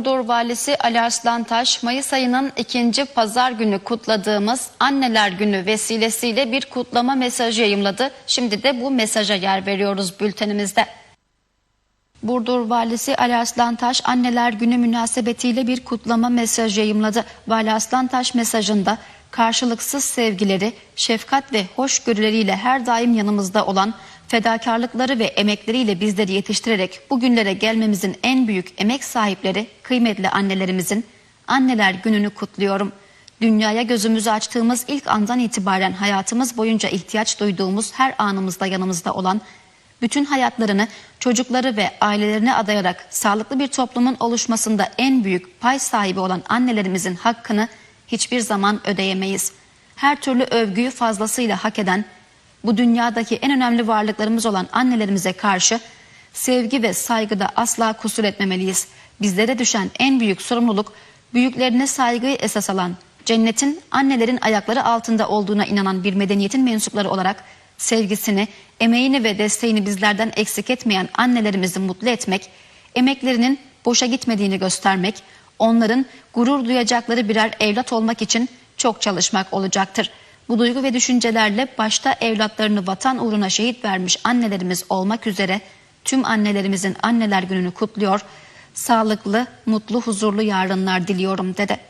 Burdur Valisi Ali Arslantaş, Mayıs ayının ikinci pazar günü kutladığımız Anneler Günü vesilesiyle bir kutlama mesajı yayımladı. Şimdi de bu mesaja yer veriyoruz bültenimizde. Burdur Valisi Ali Arslantaş Anneler Günü münasebetiyle bir kutlama mesajı yayımladı. Vali Arslantaş mesajında karşılıksız sevgileri, şefkat ve hoşgörüleriyle her daim yanımızda olan fedakarlıkları ve emekleriyle bizleri yetiştirerek bugünlere gelmemizin en büyük emek sahipleri kıymetli annelerimizin Anneler Günü'nü kutluyorum. Dünyaya gözümüzü açtığımız ilk andan itibaren hayatımız boyunca ihtiyaç duyduğumuz her anımızda yanımızda olan bütün hayatlarını çocukları ve ailelerine adayarak sağlıklı bir toplumun oluşmasında en büyük pay sahibi olan annelerimizin hakkını hiçbir zaman ödeyemeyiz. Her türlü övgüyü fazlasıyla hak eden, bu dünyadaki en önemli varlıklarımız olan annelerimize karşı sevgi ve saygıda asla kusur etmemeliyiz. Bizlere düşen en büyük sorumluluk büyüklerine saygıyı esas alan, cennetin annelerin ayakları altında olduğuna inanan bir medeniyetin mensupları olarak sevgisini, emeğini ve desteğini bizlerden eksik etmeyen annelerimizi mutlu etmek, emeklerinin boşa gitmediğini göstermek, onların gurur duyacakları birer evlat olmak için çok çalışmak olacaktır. Bu duygu ve düşüncelerle başta evlatlarını vatan uğruna şehit vermiş annelerimiz olmak üzere tüm annelerimizin anneler gününü kutluyor. Sağlıklı, mutlu, huzurlu yarınlar diliyorum dedi.